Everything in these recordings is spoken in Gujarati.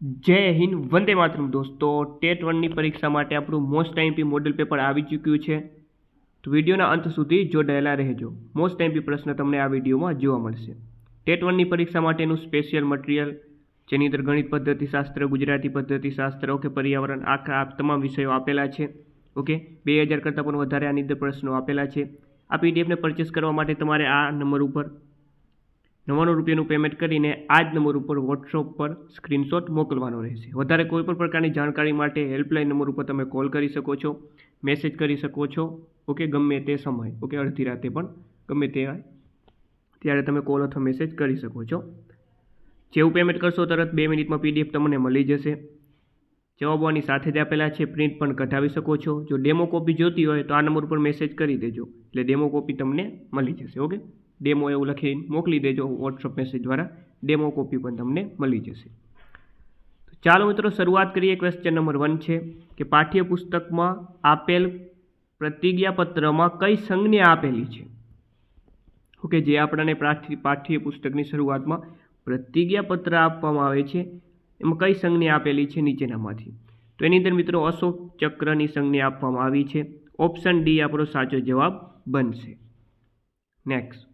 જય હિન્દ, વંદે માતરમ દોસ્તો. ટેટ વનની પરીક્ષા માટે આપણું મોસ્ટ ટાઈમપી મોડલ પેપર આવી ચૂક્યું છે. તો વિડીયોના અંત સુધી જોડાયેલા રહેજો. મોસ્ટ ટાઈમપી પ્રશ્ન તમને આ વિડીયોમાં જોવા મળશે. ટેટ વનની પરીક્ષા માટેનું સ્પેશિયલ મટીરિયલ, જેની અંદર ગણિત પદ્ધતિશાસ્ત્ર ગુજરાતી પદ્ધતિશાસ્ત્ર ઓકે, પર્યાવરણ, આખા આ તમામ વિષયો આપેલા છે. ઓકે, બે હજાર કરતાં પણ વધારે આની અંદર પ્રશ્નો આપેલા છે. આ પીડીએફને પરચેસ કરવા માટે તમારે આ નંબર ઉપર નવ્વાણું રૂપિયાનું પેમેન્ટ કરીને આ જ નંબર ઉપર વોટ્સઅપ પર સ્ક્રીનશોટ મોકલવાનો રહેશે. વધારે કોઈ પણ પ્રકારની જાણકારી માટે હેલ્પલાઇન નંબર ઉપર તમે કોલ કરી શકો છો મેસેજ કરી શકો છો ઓકે ગમે તે સમય ઓકે અડધી રાતે પણ ગમે તે ત્યારે તમે કોલ અથવા મેસેજ કરી શકો છો. જેવું પેમેન્ટ કરશો તરત બે મિનિટમાં પીડીએફ તમને મળી જશે. જવાબો આની સાથે જ આપેલા છે પ્રિન્ટ પણ કઢાવી શકો છો. જો ડેમો કોપી જોતી હોય તો આ નંબર ઉપર મેસેજ કરી દેજો, એટલે ડેમો કોપી તમને મળી જશે ઓકે ડેમો એવું લખીને મોકલી દેજો વોટ્સઅપ મેસેજ દ્વારા. ડેમો કોપી પણ તમને મળી જશે. ચાલો મિત્રો, શરૂઆત કરીએ ક્વેશ્ચન નંબર વન છે કે પાઠ્યપુસ્તકમાં આપેલ પ્રતિજ્ઞાપત્રમાં કઈ સંજ્ઞા આપેલી છે? ઓકે, જે આપણને પાઠ્યપુસ્તકની શરૂઆતમાં પ્રતિજ્ઞાપત્ર આપવામાં આવે છે. એમાં કઈ સંજ્ઞા આપેલી છે? નીચેનામાંથી. તો એની અંદર મિત્રો અશોક ચક્રની સંજ્ઞા આપવામાં આવી છે. ઓપ્શન ડી આપણો સાચો જવાબ બનશે. નેક્સ્ટ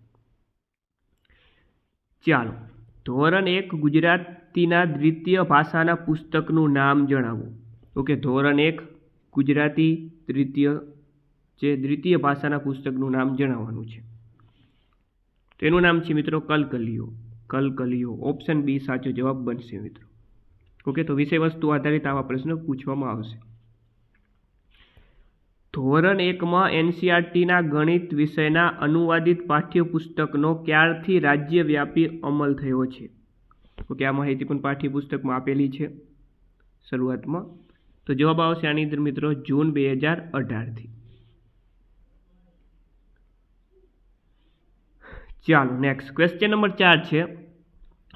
ચાલો, ધોરણ એક ગુજરાતીના દ્વિતીય ભાષાના પુસ્તકનું નામ જણાવો. ઓકે, ધોરણ એક ગુજરાતી દ્વિતીય જે દ્વિતીય ભાષાના પુસ્તકનું નામ જણાવવાનું છે. તેનું નામ છે મિત્રો કલકલિયો. કલકલિયો, ઓપ્શન બી સાચો જવાબ બનશે મિત્રો. ઓકે, તો વિષય વસ્તુ આધારિત આવા પ્રશ્નો પૂછવામાં આવશે. ધોરણ એકમાં એનસીઆરટીના ગણિત વિષયના અનુવાદિત પાઠ્યપુસ્તકનો ક્યારથી રાજ્યવ્યાપી અમલ થયો છે? ઓકે આ માહિતી પણ પાઠ્યપુસ્તકમાં આપેલી છે શરૂઆતમાં. તો જવાબ આવશે આની અંદર મિત્રો જૂન બે હજાર અઢારથી. ચાલો નેક્સ્ટ ક્વેશ્ચન નંબર ચાર છે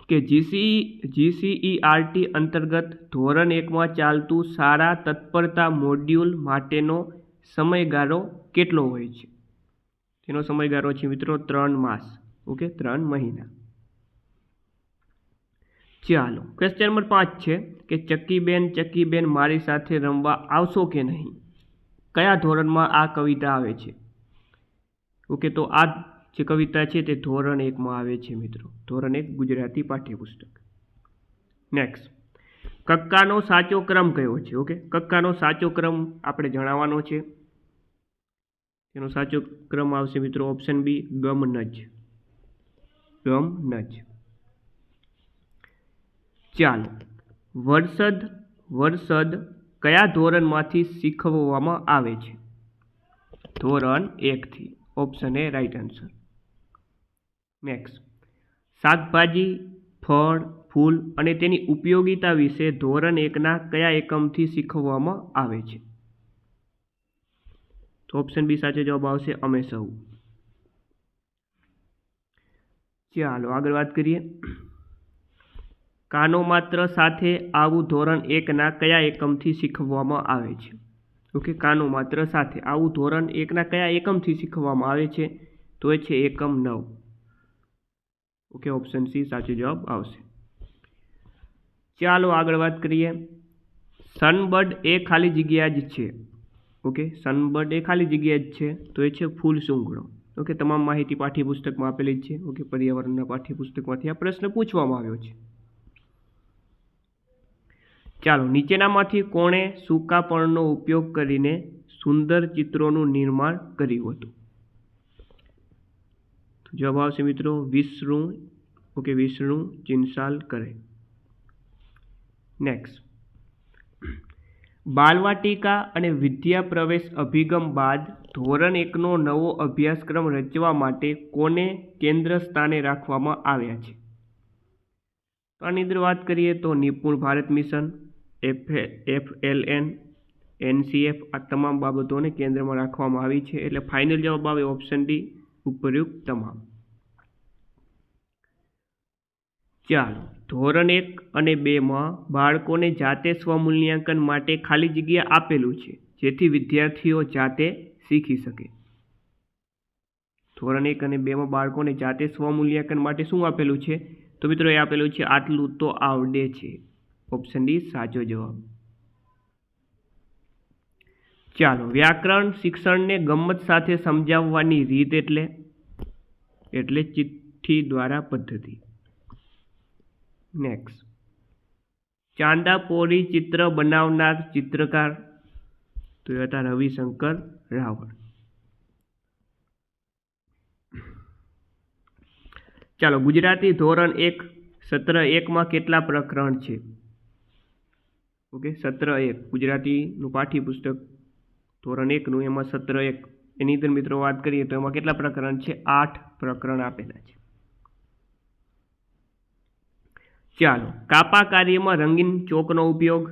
કે જીસી, જીસીઈઆરટી અંતર્ગત ધોરણ એકમાં ચાલતું સારા તત્પરતા મોડ્યુલ માટેનો સમયગાળો કેટલો હોય છે? તેનો સમયગાળો છે મિત્રો ત્રણ માસ, ઓકે? ત્રણ મહિના. ચાલો ક્વેશ્ચન નંબર પાંચ છે કે ચક્કીબેન ચક્કીબેન મારી સાથે રમવા આવશો કે નહીં? કયા ધોરણમાં આ કવિતા આવે છે? ઓકે, તો આ જે કવિતા છે તે ધોરણ એકમાં આવે છે મિત્રો. ધોરણ એક ગુજરાતી પાઠ્યપુસ્તક. નેક્સ્ટ કક્કાનો સાચો ક્રમ કયો છે? ઓકે? કક્કાનો સાચો ક્રમ આપણે જણાવવાનો છે. તેનો સાચો ક્રમ આવશે મિત્રો ઓપ્શન બી ગમ નજ ગમ નજ ચાલો, વરસદ વરસદ કયા ધોરણમાંથી શીખવવામાં આવે છે? ધોરણ એકથી option A right answer next શાકભાજી, ફળ, ફૂલ અને તેની ઉપયોગિતા વિશે ધોરણ એકના કયા એકમથી શીખવવામાં આવે છે? તો ઓપ્શન બી સાચો જવાબ આવશે અમે સૌ. ચાલો, આગળ વાત કરીએ. કાનો માત્ર સાથે આવું ધોરણ એકના કયા એકમથી શીખવવામાં આવે છે? ઓકે, કાનો માત્ર સાથે આવું ધોરણ એકના કયા એકમથી શીખવવામાં આવે છે? તો એ છે એકમ નવ. ઓકે ઓપ્શન સી સાચો જવાબ આવશે. ચાલો, આગળ વાત કરીએ. સનબર્ડ એ ખાલી જગ્યા જ છે. ઓકે? સનબર્ડ એ ખાલી જગ્યા જ છે. તો એ છે ફૂલ સૂંઘડો ઓકે? તમામ માહિતી પાઠ્યપુસ્તકમાં આપેલી જ છે. ઓકે? પર્યાવરણના પાઠ્યપુસ્તકમાંથી આ પ્રશ્ન પૂછવામાં આવ્યો છે. ચાલો, નીચેનામાંથી કોણે સૂકાપણનો ઉપયોગ કરીને સુંદર ચિત્રોનું નિર્માણ કર્યું હતું? જવાબ આવશે મિત્રો, વિષ્ણુ. ઓકે? વિષ્ણુ ચિંસાલ કરે. નેક્સ્ટ બાલવાટિકા અને વિદ્યા પ્રવેશ અભિગમ બાદ ધોરણ એકનો નવો અભ્યાસક્રમ રચવા માટે કોને કેન્દ્ર સ્થાને રાખવામાં આવ્યા છે? તો આની અંદર વાત કરીએ તો Nipun Bharat mission F F L N NCF આ તમામ બાબતોને કેન્દ્રમાં રાખવામાં આવી છે. એટલે ફાઇનલ જવાબ આવે ઓપ્શન ડી ઉપરયુક્ત તમામ. ચાલો. ધોરણ એક અને બેમાં બાળકોને જાતે સ્વમૂલ્યાંકન માટે ખાલી જગ્યા આપેલું છે, જેથી વિદ્યાર્થીઓ જાતે શીખી શકે. ધોરણ એક અને બેમાં બાળકોને જાતે સ્વમૂલ્યાંકન માટે શું આપેલું છે? તો મિત્રો એ આપેલું છે, આટલું તો આવડે છે. ઓપ્શન ડી, સાચો જવાબ. ચાલો, વ્યાકરણ શિક્ષણને ગમ્મત સાથે સમજાવવાની રીત એટલે એટલે ચિઠ્ઠી દ્વારા પદ્ધતિ. નેક્સ્ટ ચાંદાપોરી ચિત્ર બનાવનાર ચિત્રકાર તો એ હતા રવિશંકર રાવળ ચાલો, ગુજરાતી ધોરણ એક, સત્ર એકમાં કેટલા પ્રકરણ છે? ઓકે સત્ર એક. ગુજરાતીનું પાઠ્યપુસ્તક ધોરણ એકનું એમાં સત્ર એક. એની અંદર મિત્રો વાત કરીએ તો એમાં કેટલા પ્રકરણ છે? આઠ પ્રકરણ આપેલા છે. ચાલો. કાપા કાર્યમાં રંગીન ચોકનો ઉપયોગ.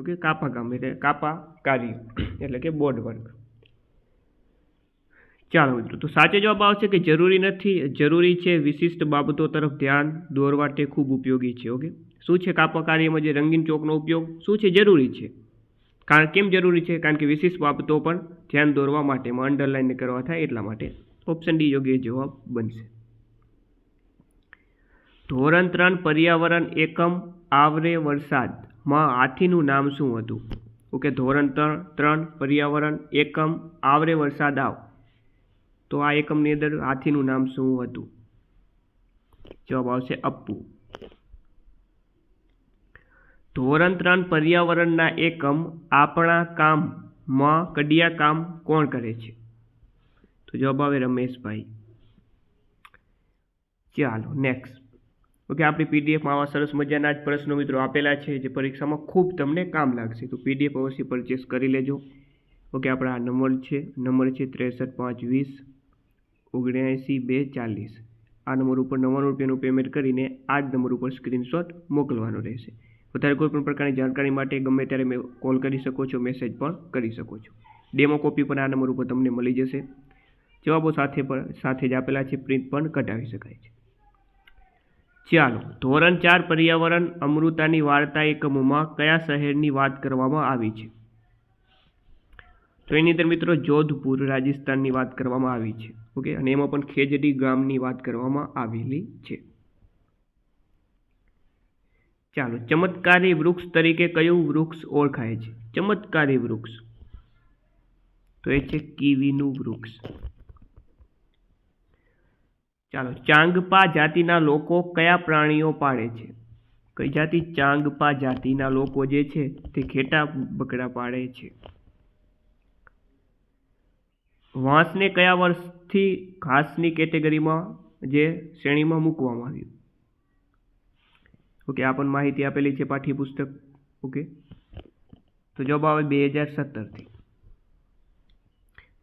ઓકે, કાપા કામ, એટલે કાપા કાર્ય, એટલે કે બોર્ડ વર્ક. ચાલો મિત્રો, તો સાચો જવાબ આવશે કે જરૂરી નથી, જરૂરી છે વિશિષ્ટ બાબતો તરફ ધ્યાન દોરવા તે ખૂબ ઉપયોગી છે, ઓકે? શું છે કાપા કાર્યમાં જે રંગીન ચોકનો ઉપયોગ? શું છે જરૂરી છે? કારણ કેમ જરૂરી છે? કારણ કે વિશિષ્ટ બાબતો પર ધ્યાન દોરવા માટેમાં અંડરલાઇન કરવા થાય એટલા માટે. ઓપ્શન ડી યોગ્ય જવાબ બનશે. ધોરણ ત્રણ પર્યાવરણ એકમ આવરે વરસાદમાં હાથીનું નામ શું હતું? ઓકે, ધોરણ ત્રણ ત્રણ પર્યાવરણ એકમ આવરે વરસાદ આવ. તો આ એકમની અંદર હાથીનું નામ શું હતું? જવાબ આવશે અપ્પુ. ધોરણ ત્રણ પર્યાવરણના એકમ આપણા કામમાં કડિયા કામ કોણ કરે છે? તો જવાબ આવે રમેશભાઈ. ચાલો નેક્સ્ટ ઓકે, આપણી પીડીએફમાં આવા સરસ મજાના જ પ્રશ્નો મિત્રો આપેલા છે જે પરીક્ષામાં ખૂબ તમને કામ લાગશે. તો પીડીએફ અવશ્ય પરચેસ કરી લેજો. ઓકે, આપણા આ નંબર છે નંબર છે ત્રેસઠ પાંચ વીસ ઓગણ્યાએંસી બે ચાલીસ. આ નંબર ઉપર નવ્વાણું રૂપિયાનું પેમેન્ટ કરીને આ જ નંબર ઉપર સ્ક્રીનશોટ મોકલવાનો રહેશે. વધારે કોઈપણ પ્રકારની જાણકારી માટે ગમે ત્યારે કોલ કરી શકો છો મેસેજ પણ કરી શકો છો. ડેમો કોપી પણ આ નંબર ઉપર તમને મળી જશે. જવાબો સાથે પણ સાથે જ આપેલા છે પ્રિન્ટ પણ કઢાવી શકાય છે. ચાલો, ધોરણ ચાર પર્યાવરણ, અમૃતાની વાર્તા એકમોમાં કયા શહેરની વાત કરવામાં આવી છે? તો એની અંદર મિત્રો જોધપુર, રાજસ્થાનની વાત કરવામાં આવી છે, ઓકે? અને એમાં પણ ખેજડી ગામની વાત કરવામાં આવેલી છે. ચાલો, ચમત્કારી વૃક્ષ તરીકે કયું વૃક્ષ ઓળખાય છે? ચમત્કારી વૃક્ષ. તો એ છે કીવીનું વૃક્ષ. ચાલો, ચાંગપા જાતિના લોકો કયા પ્રાણીઓ પાળે છે? કઈ જાતિ ચાંગપા જાતિના લોકો જે છે, તે ઘેટા બકરા પાળે છે? વાંસને કયા વર્ષથી ઘાસની કેટેગરીમાં, જે શ્રેણીમાં મૂકવામાં આવ્યું? ઓકે, આ પણ માહિતી આપેલી છે પાઠ્યપુસ્તક. ઓકે. તો જવાબ આવે બે હજાર સત્તરથી.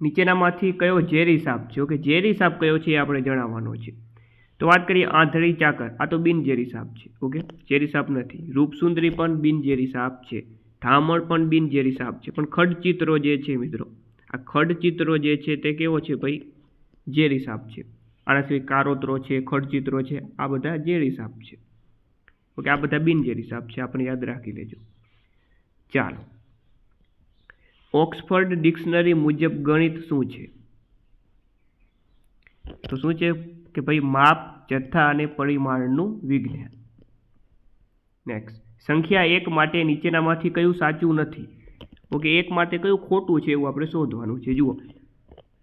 નીચેનામાંથી કયો ઝેરી સાપ? છે ઓકે ઝેરી સાપ કયો છે એ આપણે જણાવવાનો છે. તો વાત કરીએ આંધળી ચાકર. આ તો બિનઝેરી સાપ છે. ઓકે? ઝેરી સાપ નથી. રૂપસુંદરી પણ બિનઝેરી સાપ છે. ધામણ પણ બિનઝેરી સાપ છે. પણ ખડચિત્રો જે છે મિત્રો, આ ખડચિત્રો જે છે તે કેવો છે ભાઈ? ઝેરી સાપ છે. આના સિવાય કારોતરો છે, ખડચિત્રો છે, આ બધા ઝેરી સાપ છે. ઓકે? આ બધા બિનઝેરી સાપ છે. આપણે યાદ રાખી લેજો. ચાલો. ઓક્સફર્ડ ડિક્શનરી મુજબ ગણિત શું છે? તો શું છે કે ભાઈ માપ, જથ્થા અને પરિમાણનું વિજ્ઞાન. નેક્સ્ટ સંખ્યા એક માટે નીચેનામાંથી કયું સાચું નથી? ઓકે, એક માટે કયું ખોટું છે એવું આપણે શોધવાનું છે. જુઓ.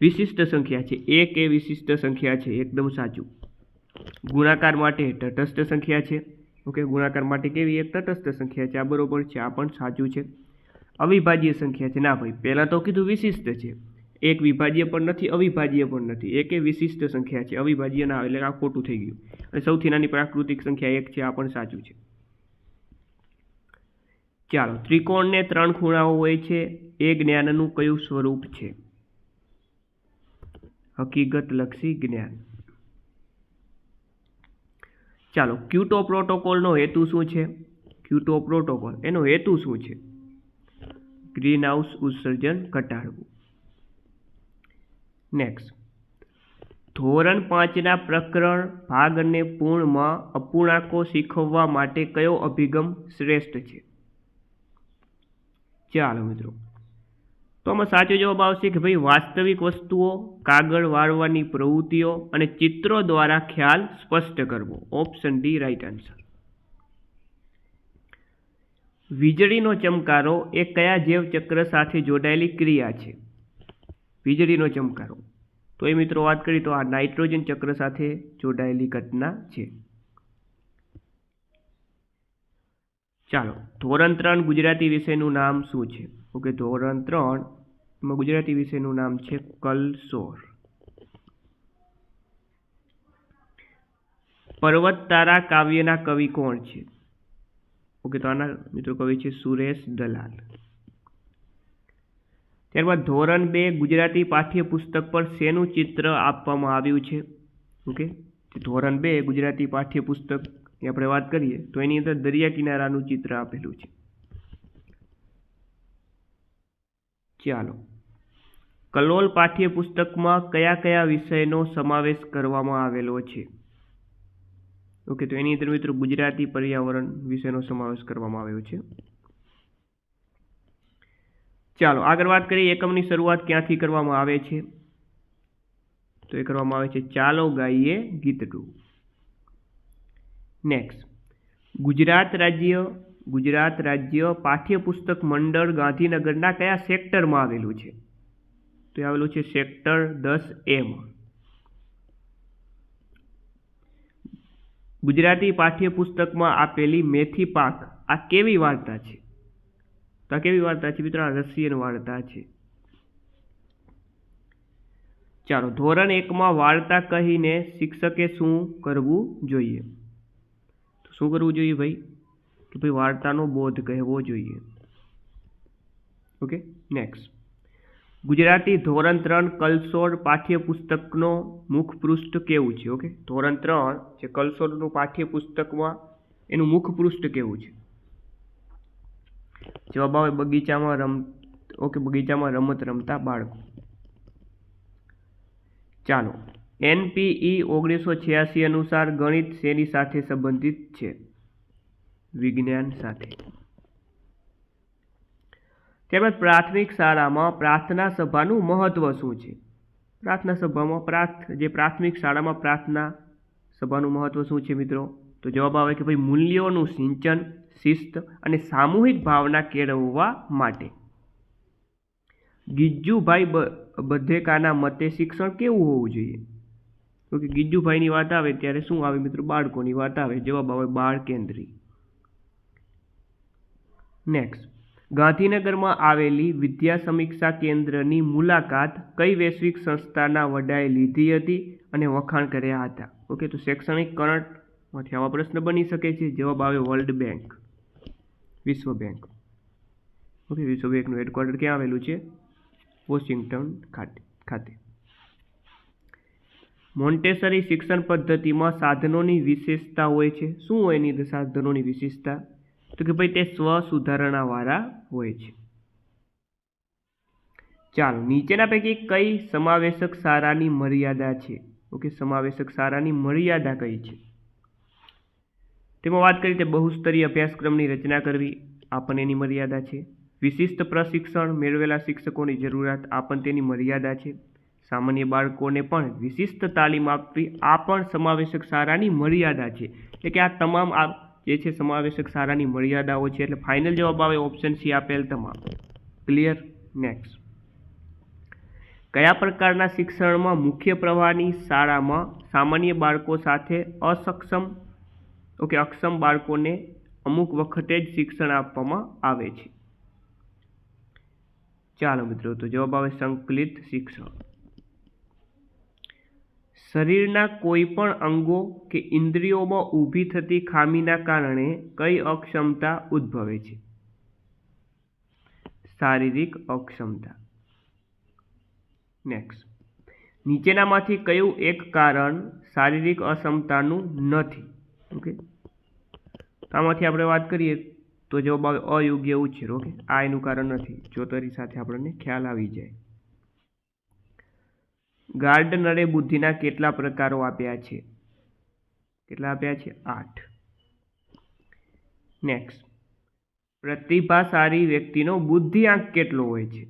વિશિષ્ટ સંખ્યા છે. એક એ વિશિષ્ટ સંખ્યા છે, એકદમ સાચું. ગુણાકાર માટે તટસ્થ સંખ્યા છે. ઓકે, ગુણાકાર માટે કેવી? એક તટસ્થ સંખ્યા છે. આ બરાબર છે, આ પણ સાચું છે. અવિભાજ્ય સંખ્યા છે. ના ભાઈ, પહેલાં તો કીધું વિશિષ્ટ છે. એક વિભાજ્ય પણ નથી, અવિભાજ્ય પણ નથી. એક એ વિશિષ્ટ સંખ્યા છે. અવિભાજ્ય ના એટલે આ ખોટું થઈ ગયું. અને સૌથી નાની પ્રાકૃતિક સંખ્યા એક છે. આ પણ સાચું છે. ચાલો ત્રિકોણને ત્રણ ખૂણાઓ હોય છે. એ જ્ઞાનનું કયું સ્વરૂપ છે? હકીકતલક્ષી જ્ઞાન. ચાલો, ક્યુટો પ્રોટોકોલનો હેતુ શું છે? ક્યુટો પ્રોટોકોલ, એનો હેતુ શું છે? ગ્રીન હાઉસ ઉત્સર્જન ઘટાડવું. નેક્સ્ટ ધોરણ પાંચના પ્રકરણ ભાગ અને પૂર્ણમાં અપૂર્ણાંકો શીખવવા માટે કયો અભિગમ શ્રેષ્ઠ છે? ચાલો મિત્રો. તો આમાં સાચો જવાબ આવશે કે ભાઈ વાસ્તવિક વસ્તુઓ, કાગળ વાળવાની પ્રવૃત્તિઓ અને ચિત્રો દ્વારા ખ્યાલ સ્પષ્ટ કરવો. ઓપ્શન ડી રાઈટ આન્સર વીજળીનો ચમકારો એ કયા જીવચક્ર સાથે જોડાયેલી ક્રિયા છે? વીજળીનો ચમકારો. તો એ મિત્રો વાત કરીએ તો આ નાઇટ્રોજન ચક્ર સાથે જોડાયેલી ઘટના છે. ચાલો, ધોરણ ત્રણ ગુજરાતી વિષયનું નામ શું છે? ઓકે, ધોરણ ત્રણ એમાં ગુજરાતી વિષયનું નામ છે કલસોર. પર્વત તારા કાવ્યના કવિ કોણ છે? ઓકે, તો આના મિત્રો કવિ છે સુરેશ દલાલ. ત્યારબાદ ધોરણ બે ગુજરાતી પાઠ્યપુસ્તક પર શેનું ચિત્ર આપવામાં આવ્યું છે? ઓકે ધોરણ બે ગુજરાતી પાઠ્યપુસ્તકની આપણે વાત કરીએ, તો એની અંદર દરિયા કિનારાનું ચિત્ર આપેલું છે. ચાલો. કલોલ પાઠ્યપુસ્તકમાં કયા કયા વિષયનો સમાવેશ કરવામાં આવેલો છે? ઓકે, તો એની અંદર મિત્રો ગુજરાતી પર્યાવરણ વિશેનો સમાવેશ કરવામાં આવ્યો છે. ચાલો, આગળ વાત કરીએ એકમની શરૂઆત ક્યાંથી કરવામાં આવે છે? તો એ કરવામાં આવે છે, ચાલો ગાઈએ ગીતડું. નેક્સ્ટ ગુજરાત રાજ્ય ગુજરાત રાજ્ય પાઠ્યપુસ્તક મંડળ ગાંધીનગરના કયા સેક્ટરમાં આવેલું છે? તો એ આવેલું છે સેક્ટર દસ એમાં. ગુજરાતી પાઠ્યપુસ્તકમાં આપેલી મેથી પાક, આ કેવી વાર્તા છે? તો આ કેવી વાર્તા છે મિત્રો? આ રશિયન વાર્તા છે. ચાલો, ધોરણ એકમાં વાર્તા કહીને શિક્ષકે શું કરવું જોઈએ? તો શું કરવું જોઈએ ભાઈ? કે ભાઈ વાર્તાનો બોધ કહેવો જોઈએ. Okay, next. ગુજરાતી ધોરણ ત્રણ કલસોડ પાઠ્યપુસ્તકનો મુખપૃષ્ઠ કેવું છે? ઓકે ધોરણ ત્રણ જે કલસોડનું પાઠ્યપુસ્તકમાં એનું મુખપૃષ્ઠ કેવું છે? જવાબ આવે બગીચામાં રમ ઓકે બગીચામાં રમત રમતા બાળકો. ચાલો, એનપીઈ ઓગણીસો છ્યાસી અનુસાર ગણિત શેની સાથે સંબંધિત છે? વિજ્ઞાન સાથે. ત્યારબાદ પ્રાથમિક શાળામાં પ્રાર્થના સભાનું મહત્ત્વ શું છે? પ્રાર્થના સભામાં પ્રાર્થ, જે પ્રાથમિક શાળામાં પ્રાર્થના સભાનું મહત્ત્વ શું છે મિત્રો? તો જવાબ આવે કે ભાઈ મૂલ્યોનું સિંચન, શિસ્ત અને સામૂહિક ભાવના કેળવવા માટે. ગિજ્જુભાઈ બધેકાના મતે શિક્ષણ કેવું હોવું જોઈએ? તો કે ગિજ્જુભાઈની વાત આવે ત્યારે શું આવે મિત્રો? બાળકોની વાત આવે. જવાબ આવે બાળ કેન્દ્રી નેક્સ્ટ ગાંધીનગરમાં આવેલી વિદ્યા સમીક્ષા કેન્દ્રની મુલાકાત કઈ વૈશ્વિક સંસ્થાના વડાએ લીધી હતી અને વખાણ કર્યા હતા? ઓકે, તો શૈક્ષણિક કરંટમાંથી આવા પ્રશ્ન બની શકે છે. જવાબ આવે વર્લ્ડ બેંક. વિશ્વ બેંક. ઓકે, વિશ્વ બેંકનું હેડક્વાર્ટર ક્યાં આવેલું છે? વોશિંગ્ટન ખાતે ખાતે. મોન્ટેસરી શિક્ષણ પદ્ધતિમાં સાધનોની વિશેષતા હોય છે. શું હોય એની સાધનોની વિશેષતા? તો કે ભાઈ તે સ્વ સુધારણાવાળા હોય છે. ચાલો, નીચેના પૈકી કઈ સમાવેશક સારાની મર્યાદા છે? ઓકે, સમાવેશક સારાની મર્યાદા કઈ છે? તેમાં વાત કરી તે બહુસ્તરીય અભ્યાસક્રમની રચના કરવી, આપણ એની મર્યાદા છે. વિશિષ્ટ પ્રશિક્ષણ મેળવેલા શિક્ષકોની જરૂરિયાત, આપણ તેની મર્યાદા છે. સામાન્ય બાળકોને પણ વિશિષ્ટ તાલીમ આપવી, આ પણ સમાવેશક સારાની મર્યાદા છે. એટલે કે આ તમામ જે છે સમાવેશક સારાની મર્યાદાઓ છે એટલે ફાઇનલ જવાબ આવે ઓપ્શન સી આપેલ તમામ. ક્લિયર નેક્સ્ટ કયા પ્રકારના શિક્ષણમાં મુખ્ય પ્રવાહની શાળામાં સામાન્ય બાળકો સાથે અસક્ષમ ઓકે અક્ષમ બાળકોને અમુક વખતે જ શિક્ષણ આપવામાં આવે છે? ચાલો મિત્રો, તો જવાબ આવે સંકલિત શિક્ષણ. શરીરના કોઈ પણ અંગો કે ઇન્દ્રિયોમાં ઊભી થતી ખામીના કારણે કઈ અક્ષમતા ઉદ્ભવે છે? શારીરિક અક્ષમતા. નેક્સ્ટ નીચેનામાંથી કયું એક કારણ શારીરિક અક્ષમતાનું નથી? ઓકે આમાંથી આપણે વાત કરીએ તો જવાબ અયોગ્ય ઉછેર. ઓકે આ એનું કારણ નથી. ચોતરી સાથે આપણને ખ્યાલ આવી જાય. ગાર્ડનરે બુદ્ધિના કેટલા પ્રકારો આપ્યા છે? કેટલા આપ્યા છે? આઠ. નેક્સ્ટ પ્રતિભાશાળી વ્યક્તિનો બુદ્ધિઆંક કેટલો હોય છે?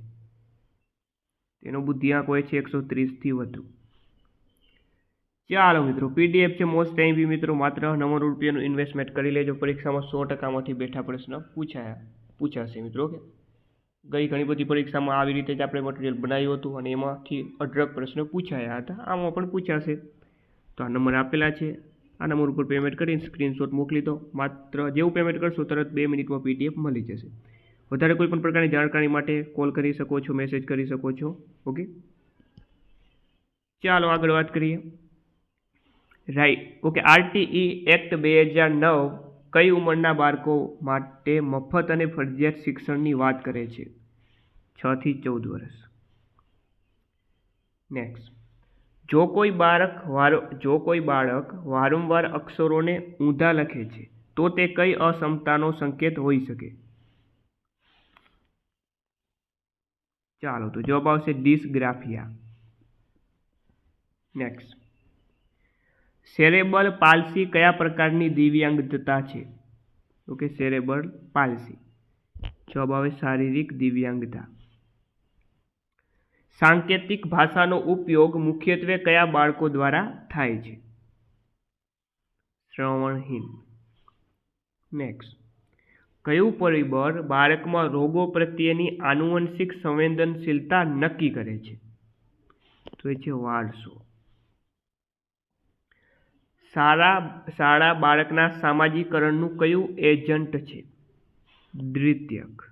તેનો બુદ્ધિઆંક હોય છે એકસો ત્રીસથી વધુ. ચાલો મિત્રો પીડીએફ છે મોસ્ટ ટાઈમ બી મિત્રો, માત્ર નવ્વાણું રૂપિયાનું ઇન્વેસ્ટમેન્ટ કરી લેજો. પરીક્ષામાં સો ટકામાંથી બેઠા પ્રશ્ન પૂછાયા, પૂછાશે મિત્રો ઓકે ગઈ ઘણી બધી પરીક્ષામાં આવી રીતે જ આપણે મટીરિયલ બનાવ્યું હતું અને એમાંથી અઢળક પ્રશ્નો પૂછાયા હતા. આમાં પણ પૂછાશે. તો આ નંબર આપેલા છે. આ નંબર ઉપર પેમેન્ટ કરીને સ્ક્રીનશોટ મોકલી દો. માત્ર જેવું પેમેન્ટ કરશો તરત બે મિનિટમાં પીડીએફ મળી જશે. વધારે કોઈ પણ પ્રકારની જાણકારી માટે કોલ કરી શકો છો મેસેજ કરી શકો છો. ઓકે ચાલો આગળ વાત કરીએ. રાઈટ ઓકે આરટીઈ એક્ટ બે હજાર નવ કઈ ઉંમરના બાળકો માટે મફત અને ફરજિયાત શિક્ષણની વાત કરે છે? છ થી ચૌદ વર્ષ. નેક્સ્ટ જો કોઈ બાળક વારો, જો કોઈ બાળક વારંવાર અક્ષરોને ઊંધા લખે છે, તો તે કઈ અસમતાનો સંકેત હોઈ શકે? ચાલો તો જવાબ આવશે ડિસગ્રાફિયા. નેક્સ્ટ સેરેબલ પાલસી કયા પ્રકારની દિવ્યાંગતા છે? ઓકે સેરેબલ પાલસી જવાબ આવે શારીરિક દિવ્યાંગતા. સાંકેતિક ભાષાનો ઉપયોગ મુખ્યત્વે કયા બાળકો દ્વારા થાય છે? શ્રવણહીન. નેક્સ્ટ કયું પરિબળ બાળકમાં રોગો પ્રત્યેની આનુવંશિક સંવેદનશીલતા નક્કી કરે છે? તો એ છે વારસો. શાળા શાળા બાળકના સામાજિકરણનું કયું એજન્ટ છે? દ્વિતીયક.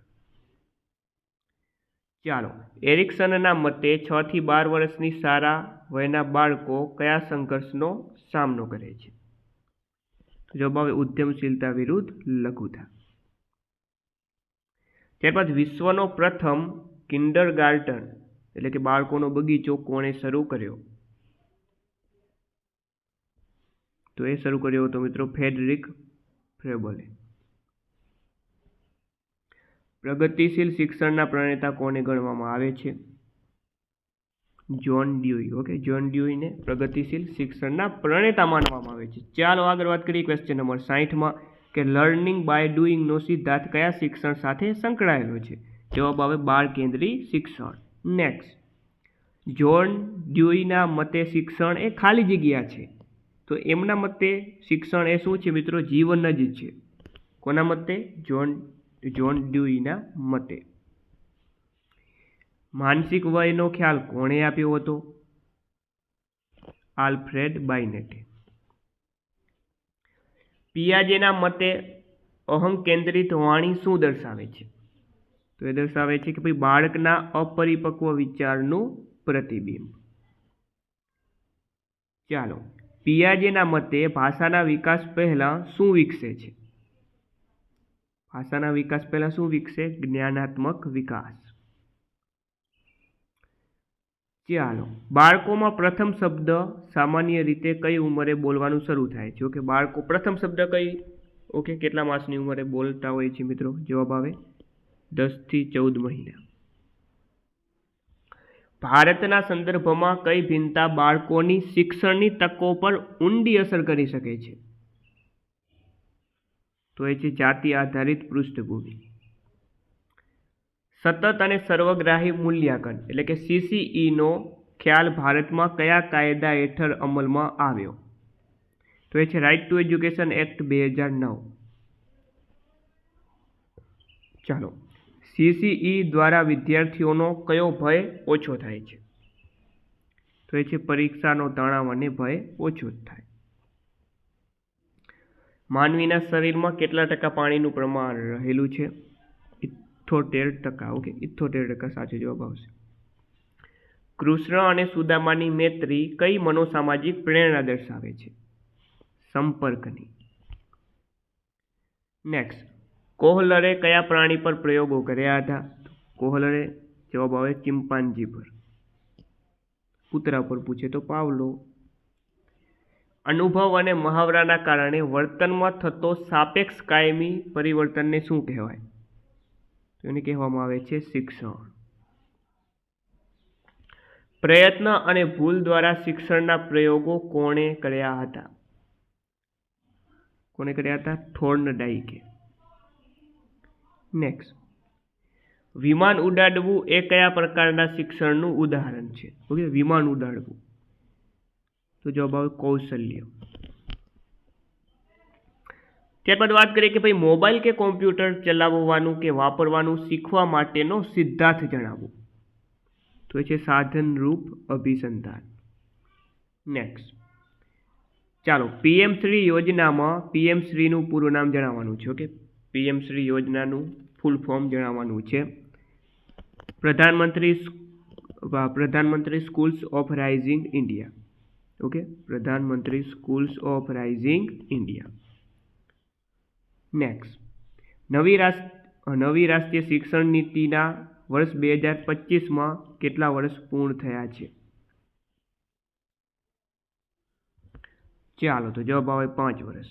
ચાલો, એરિક્સનના મતે છ થી બાર વર્ષની સારા વયના બાળકો કયા સંઘર્ષનો સામનો કરે છે? જવાબ આવે ઉદ્યમશીલતા વિરુદ્ધ લઘુતા. ત્યારબાદ વિશ્વનો પ્રથમ કિન્ડર ગાર્ટન એટલે કે બાળકોનો બગીચો કોણે શરૂ કર્યો? તો એ શરૂ કર્યો હતો મિત્રો ફેડરિક ફ્રેબલે. પ્રગતિશીલ શિક્ષણના પ્રણેતા કોને ગણવામાં આવે છે? John Dewey. ઓકે, જ્હોન ડ્યુઈને પ્રગતિશીલ શિક્ષણના પ્રણેતા માનવામાં આવે છે. ચાલો આગળ વાત કરીએ ક્વેશ્ચન નંબર સાહીઠમાં કે લર્નિંગ બાય ડુઈંગનો સિદ્ધાંત કયા શિક્ષણ સાથે સંકળાયેલો છે? જવાબ આવે બાળ કેન્દ્રી શિક્ષણ. નેક્સ્ટ જ્હોન ડ્યુઈના મતે શિક્ષણ એ ખાલી જગ્યા છે. તો એમના મતે શિક્ષણ એ શું છે મિત્રો? જીવન જ છે. કોના મતે? જોન જોન ડ્યુઈના મતે. માનસિક વયનો ખ્યાલ કોણે આપ્યો હતો? આલ્ફ્રેડ બાઇનેટે પિયાજેના મતે અહં કેન્દ્રિત વાણી શું દર્શાવે છે? તો એ દર્શાવે છે કે ભાઈ બાળકના અપરિપક્વ વિચારનું પ્રતિબિંબ. ચાલો પિયાજેના મતે ભાષાના વિકાસ પહેલાં શું વિકસે છે? ભાષાના વિકાસ પહેલાં શું વિકસે? જ્ઞાનાત્મક વિકાસ. ચાલો, બાળકોમાં પ્રથમ શબ્દ સામાન્ય રીતે કઈ ઉંમરે બોલવાનું શરૂ થાય છે? ઓકે, બાળકો પ્રથમ શબ્દ કઈ? ઓકે, કેટલા માસની ઉંમરે બોલતા હોય છે મિત્રો? જવાબ આવે દસથી ચૌદ મહિના. ભારતના સંદર્ભમાં કઈ ભિન્નતા બાળકોની શિક્ષણની તકો પર ઊંડી અસર કરી શકે છે? તો એ છે જાતિ આધારિત પૃષ્ઠભૂમિ. સતત અને સર્વગ્રાહી મૂલ્યાંકન, એટલે કે સીસીઈનો ખ્યાલ ભારતમાં કયા કાયદા હેઠળ અમલમાં આવ્યો? તો એ છે રાઇટ ટુ એજ્યુકેશન એક્ટ બે હજાર નવ. ચાલો. સીસીઈ દ્વારા વિદ્યાર્થીઓનો કયો ભય ઓછો થાય છે? તો એ છે પરીક્ષાનો તણાવ અને ભય ઓછો થાય. માનવીના શરીરમાં કેટલા ટકા પાણીનું પ્રમાણ રહેલું છે? ઇથોતેર ટકા. ઓકે, ઇથોતેર ટકા સાચો જવાબ આવશે. કૃષ્ણ અને સુદામાની મૈત્રી કઈ મનોસામાજિક પ્રેરણા દર્શાવે છે? સંપર્કની. નેક્સ્ટ કોહલરે કયા પ્રાણી પર પ્રયોગો કર્યા હતા? કોહલરે જવાબ આવે ચિમ્પાન્જી પર. કૂતરા પર પૂછે તો પાવલો. અનુભવ અને મહાવરાના કારણે વર્તનમાં થતો સાપેક્ષ કાયમી પરિવર્તનને શું કહેવાય? તો એને કહેવામાં આવે છે શિક્ષણ. પ્રયત્ન અને ભૂલ દ્વારા શિક્ષણના પ્રયોગો કોણે કર્યા હતા? કોણે કર્યા હતા? થોર્નડાઈકે નેક્સ્ટ વિમાન ઉડાડવું એ કયા પ્રકારના શિક્ષણનું ઉદાહરણ છે? ઓકે વિમાન ઉડાડવું. તો જવાબ આવે કૌશલ્ય. ત્યારબાદ વાત કરીએ કે ભાઈ મોબાઈલ કે કોમ્પ્યુટર ચલાવવાનું કે વાપરવાનું શીખવા માટેનો સિદ્ધાર્થ જણાવો. તો એ છે સાધનરૂપ અભિસંધાન. નેક્સ્ટ ચાલો, પીએમ શ્રી યોજનામાં પીએમ શ્રીનું પૂરું નામ જણાવવાનું છે ઓકે પીએમ શ્રી યોજનાનું ફૂલ ફોર્મ જણાવવાનું છે. Pradhan Mantri Pradhan Mantri schools of rising India. Okay? Pradhan Mantri schools of rising India. Next. નવી રાષ્ટ્ર નવી રાષ્ટ્રીય શિક્ષણ નીતિના વર્ષ બે હજાર પચીસમાં કેટલા વર્ષ પૂર્ણ થયા છે? ચાલો તો જવાબ આવે પાંચ વર્ષ.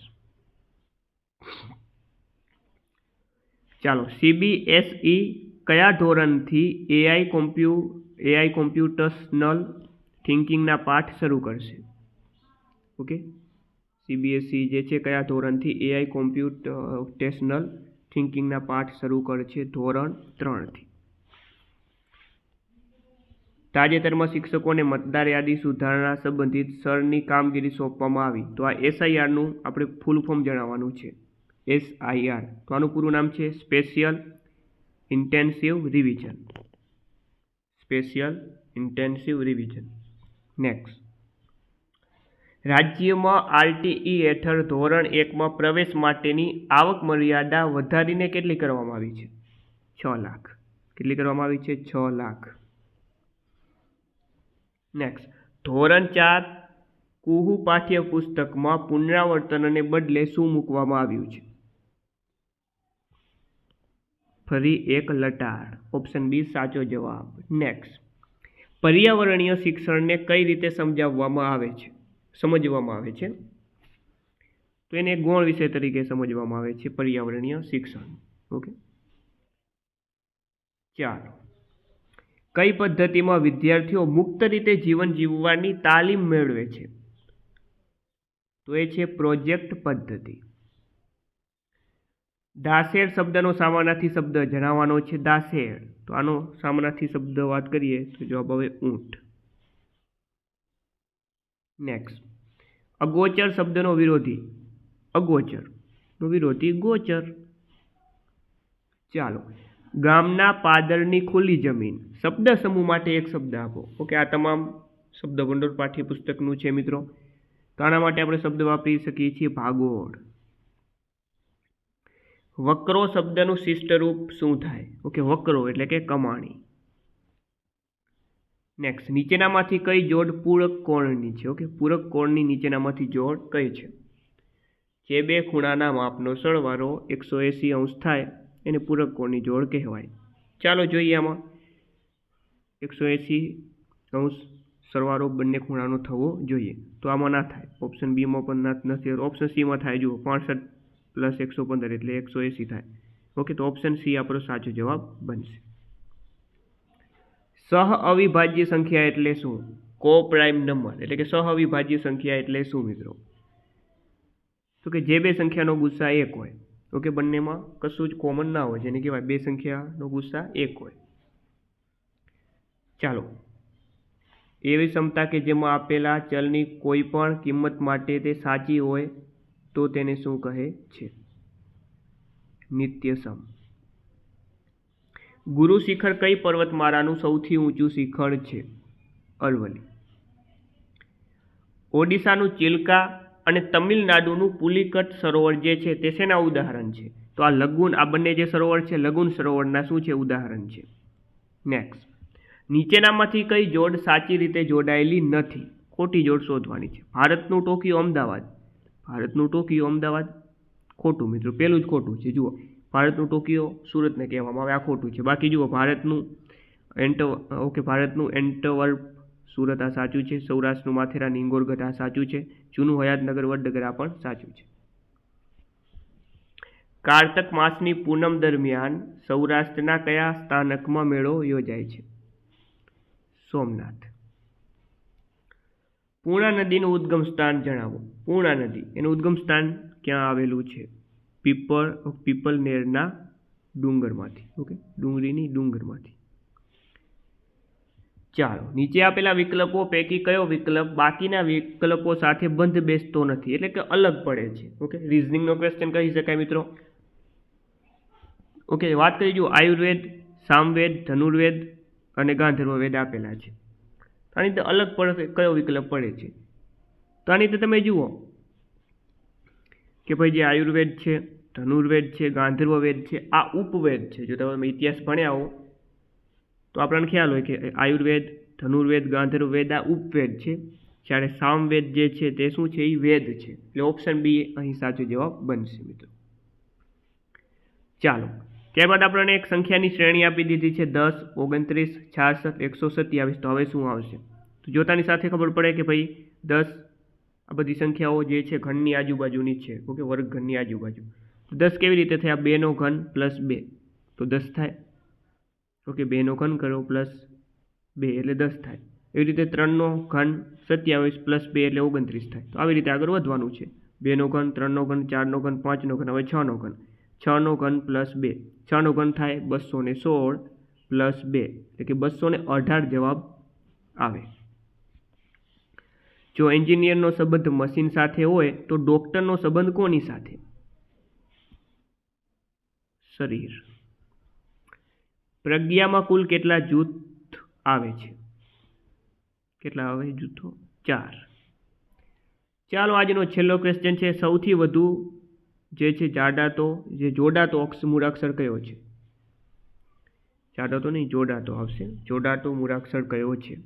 ચાલો સીબીએસઈ કયા ધોરણથી એઆઈ કોમ્પ્યુ એઆઈ કોમ્પ્યુટર્સનલ થિંકિંગના પાઠ શરૂ કરશે? ઓકે સીબીએસઈ જે છે, કયા ધોરણથી એઆઈ કોમ્પ્યુટેશનલ થિંકિંગના પાઠ શરૂ કરશે? ધોરણ ત્રણથી. તાજેતરમાં શિક્ષકોને મતદાર યાદી સુધારણા સંબંધિત સરની કામગીરી સોંપવામાં આવી. તો આ એસઆઈઆરનું આપણે ફૂલ ફોર્મ જણાવવાનું છે. એસઆઈઆર તો આનું પૂરું નામ છે special intensive revision special intensive revision next રાજ્યમાં આરટીઈ હેઠળ ધોરણ એકમાં પ્રવેશ માટેની આવક મર્યાદા વધારીને કેટલી કરવામાં આવી છે? છ લાખ. કેટલી કરવામાં આવી છે? છ લાખ. નેક્સ્ટ ધોરણ ચાર કુહુ પાઠ્યપુસ્તકમાં પુનરાવર્તનને બદલે શું મૂકવામાં આવ્યું છે? ફરી એક લટાર ઓપ્શન બી સાચો જવાબ. નેક્સ્ટ પર્યાવરણીય શિક્ષણને કઈ રીતે સમજાવવામાં આવે છે? સમજવામાં આવે છે? તો એને ગૌણ વિષય તરીકે સમજવામાં આવે છે પર્યાવરણીય શિક્ષણ. ઓકે ચાલો. કઈ પદ્ધતિમાં વિદ્યાર્થીઓ મુક્ત રીતે જીવન જીવવાની તાલીમ મેળવે છે? તો એ છે પ્રોજેક્ટ પદ્ધતિ. દાસેર શબ્દનો સામાનાથી શબ્દ જણાવવાનો છે દાસેર. તો આનો સામાનાથી શબ્દ વાત કરીએ તો જવાબ આવે ઊંટ. નેક્સ્ટ અગોચર શબ્દનો વિરોધી. અગોચર. નો વિરોધી ગોચર. ચાલો. ગામના પાદરની ખુલ્લી જમીન. શબ્દ સમૂહ માટે એક શબ્દ આપો. ઓકે, આ તમામ શબ્દ ભંડોળ પાઠ્યપુસ્તકનું છે મિત્રો. તો આના માટે આપણે શબ્દ વાપરી શકીએ છીએ ભાગોળ. વક્રો શબ્દનું શિષ્ટ રૂપ શું થાય? ઓકે વક્રો એટલે કે કમાણી. નેક્સ્ટ નીચેનામાંથી કઈ જોડ પૂરક કોણની છે? ઓકે પૂરક કોણની નીચેનામાંથી જોડ કઈ છે? જે બે ખૂણાના માપનો સળવારો એકસો એંસી અંશ થાય, એને પૂરક કોણની જોડ કહેવાય. ચાલો જોઈએ આમાં. એકસો એંસી અંશ સરવારો બંને ખૂણાનો થવો જોઈએ. તો આમાં ના થાય. ઓપ્શન બીમાં પણ ના, નથી. ઓપ્શન સીમાં થાય. જુઓ, પાંસઠ પ્લસ એકસો પંદર એટલે એકસો એંસી થાય. ઓકે, તો ઓપ્શન સી આપણો સાચો જવાબ બનશે. સહ અવિભાજ્ય સંખ્યા એટલે શું? કો પ્રાઇમ નંબર એટલે કે સહ અવિભાજ્ય સંખ્યા એટલે શું મિત્રો? તો કે જે બે સંખ્યાનો ગુસ્સા એક હોય, ઓકે, બંનેમાં કશું જ કોમન ના હોય, જેને કહેવાય બે સંખ્યાનો ગુસ્સા એક હોય. ચાલો. એવી ક્ષમતા કે જેમાં આપેલા ચલની કોઈ પણ કિંમત માટે તે સાચી હોય તો તેને શું કહે છે? નિત્યસમ. ગુરુ શિખર કઈ પર્વતમાળાનું સૌથી ઊંચું શિખર છે? અરવલ્લી. ઓડિશાનું ચિલ્કા અને તમિલનાડુનું પુલિકટ સરોવર જે છે તે શેના ઉદાહરણ છે? તો આ લગુન, આ બંને જે સરોવર છે, લગુન સરોવરના શું છે? ઉદાહરણ છે. નેક્સ્ટ નીચેનામાંથી કઈ જોડ સાચી રીતે જોડાયેલી નથી? ખોટી જોડ શોધવાની છે. ભારતનું ટોકિયો અમદાવાદ. ભારતનું ટોકિયો અમદાવાદ ખોટું, મિત્રો. પહેલું જ ખોટું છે. જુઓ, ભારતનું ટોકિયો સુરતને કહેવામાં આવે. આ ખોટું છે. બાકી જુઓ, ભારતનું એન્ટ ઓકે, ભારતનું એન્ટવર્પ સુરત આ સાચું છે. સૌરાષ્ટ્રનું માથેરાન ઇંગોરગઢ આ સાચું છે. જૂનું હયાતનગર વડનગર આ પણ સાચું છે. કારતક માસની પૂનમ દરમિયાન સૌરાષ્ટ્રના કયા સ્થાનકમાં મેળો યોજાય છે? સોમનાથ. પૂર્ણા નદીનું ઉદ્ગમ સ્થાન જણાવો. પૂર્ણા નદી. એનું ઉદ્ગમ સ્થાન ક્યાં આવેલું છે? પીપળ પીપલનેરના ડુંગરમાંથી. ઓકે? ડુંગરીની ડુંગરમાંથી. ચાલો. નીચે આપેલા વિકલ્પો પૈકી કયો વિકલ્પ બાકીના વિકલ્પો સાથે બંધ બેસતો નથી? એટલે કે અલગ પડે છે. ઓકે? રિઝનિંગનો ક્વેશ્ચન કહી શકાય, મિત્રો. ઓકે, વાત કરી જુઓ આયુર્વેદ, સામવેદ, ધનુર્વેદ અને ગાંધર્વ વેદ આપેલા છે. આની તો અલગ પડે કયો વિકલ્પ પડે છે? તો આની તો તમે જુઓ કે ભાઈ જે આયુર્વેદ છે, ધનુર્વેદ છે ગાંધર્વ વેદ છે, આ ઉપવેદ છે. જો તમે ઇતિહાસ ભણ્યા હો, તો આપણને ખ્યાલ હોય કે આયુર્વેદ, ધનુર્વેદ ગાંધર્વ વેદ આ ઉપવેદ છે. જ્યારે સામવેદ જે છે તે શું છે? એ વેદ છે. એટલે ઓપ્શન બી અહીં સાચો જવાબ બનશે મિત્રો. ચાલો, ત્યારબાદ આપણને એક સંખ્યાની શ્રેણી આપી દીધી છે. દસ, ઓગણત્રીસ, છાસઠ, એકસો સત્યાવીસ. તો હવે શું આવશે? તો જોતાની સાથે ખબર પડે કે ભાઈ દસ, આ બધી સંખ્યાઓ જે છે ઘનની આજુબાજુની છે. ઓકે, વર્ગઘનની આજુબાજુ. તો દસ કેવી રીતે થયા? બેનો ઘન પ્લસ બે. તો દસ થાય. ઓકે, બેનો ઘન કરો પ્લસ બે એટલે દસ થાય. એવી રીતે ત્રણનો ઘન સત્યાવીસ પ્લસ બે એટલે ઓગણત્રીસ થાય. તો આવી રીતે આગળ વધવાનું છે. બેનો ઘન, ત્રણનો ઘન, ચારનો ઘન, પાંચનો ઘન, હવે છનો ઘન. છનો ઘન પ્લસ બે. છનો ઘન થાય બસો ને સોળ પ્લસ બે. એટલે કે બસો અઢાર જવાબ આવે. જો એન્જિનિયરનો સંબંધ મશીન સાથે હોય, તો ડૉક્ટરનો સંબંધ કોની સાથે? શરીર. પ્રજ્ઞામાં કુલ કેટલા જૂથ આવે છે? કેટલા આવે જૂથો? ચાર. ચાલો, આજનો છેલ્લો ક્વેશ્ચન છે. સૌથી વધુ જે છે, જાડાતો, જે જોડાતો અક્ષ મૂળાક્ષર કયો છે? જાડાતો નહીં, જોડાતો આવશે. જોડાતો મૂળાક્ષર કયો છે?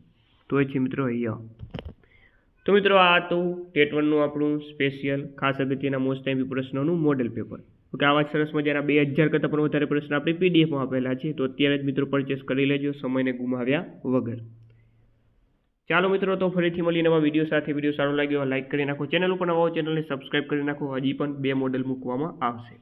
તો એ છે મિત્રો ય તો મિત્રો આ હતું ટેટ વનનું આપણું સ્પેશિયલ ખાસ અગત્યના મોસ્ટ ટાઈમ પ્રશ્નોનું મોડેલ પેપર ઓકે આવા સરસ મજાના બે હજાર કરતાં પણ વધારે પ્રશ્ન આપણે પીડીએફમાં આપેલા છે. તો અત્યારે જ મિત્રો પરચેસ કરી લેજો, સમયને ગુમાવ્યા વગર. ચાલો મિત્રો, તો ફરીથી મળી નવા વીડિયો સાથે. વીડિયો સારો લાગ્યો લાઇક કરી નાખો. ચેનલ ઉપર નવા ચેનલને સબસ્ક્રાઇબ કરી નાખો. હજી પણ બે મોડેલ મૂકવામાં આવશે.